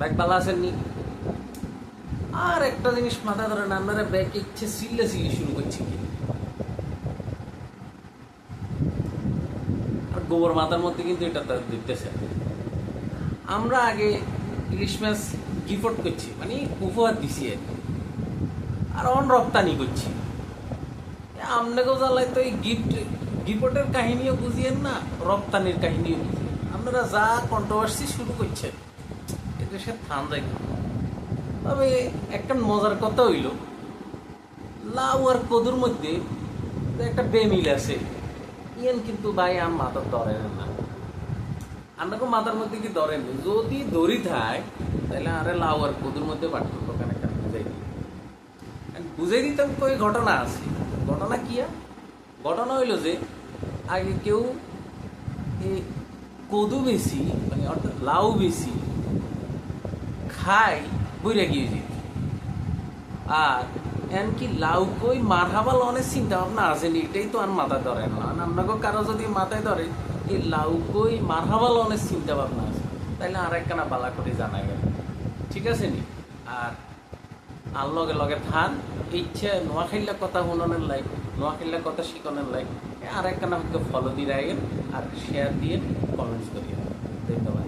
Bag আসেননি আর একটা জিনিস মাথা ধরেন আপনারা ব্যাগ ইচ্ছে সিল্লে সিলি শুরু করছি। কি গোবর মাথার মধ্যে কিন্তু এটা তার দিতেছে। আমরা আগে ইলিশ মাছ গিফট করছি মানে উপহার দিছি আর কি। আর অন রপ্তানি করছি। আপনাকেও জ্বালাই তো এই গিফট গিফটের কাহিনীও বুঝিয়েন না, রপ্তানির কাহিনীও বুঝিয়েন। আপনারা যা কন্ট্রোভার্সি শুরু করছেন এদেশে থান তবে একটা মজার কথা হইল, লাউ আর কদুর মধ্যে একটা বেমিল আছে। ইয়ান কিন্তু ভাই আম মাথার ধরেন না। আপনাকে মাথার মধ্যে কি ধরেন যদি দড়ি থায়, তাহলে আরে লাউ আর কদুর মধ্যে পার্থক্য কেন কেন বুঝাই দিই। বুঝাই দিতাম কই ঘটনা আছে। ঘটনা কি? ঘটনা হইল যে, আগে কেউ কদু বেশি মানে অর্থাৎ লাউ বেশি খাই, বইরা গিয়ে যেত আর এমনকি লাউ কই মারহাবাল অনেক চিন্তা ভাবনা আছে এটাই তো আর মাথায় ধরে না। আপনাকে কারও যদি মাথায় ধরে, এই লাউ কই মারহাবাল অনেক চিন্তা ভাবনা আছে, তাইলে আর একখানা বালা করে জানা গেল। ঠিক আছে নি? আর আর লগে লগে থান ইচ্ছে নোয়াখাইলা কথা শুনানোর লাইক নোয়াখাইলা কথা শিখানোর লাইক আর একখানা ফলো দিয়ে রাখেন আর শেয়ার দিয়ে কমেন্টস করিয়ে ধন্যবাদ।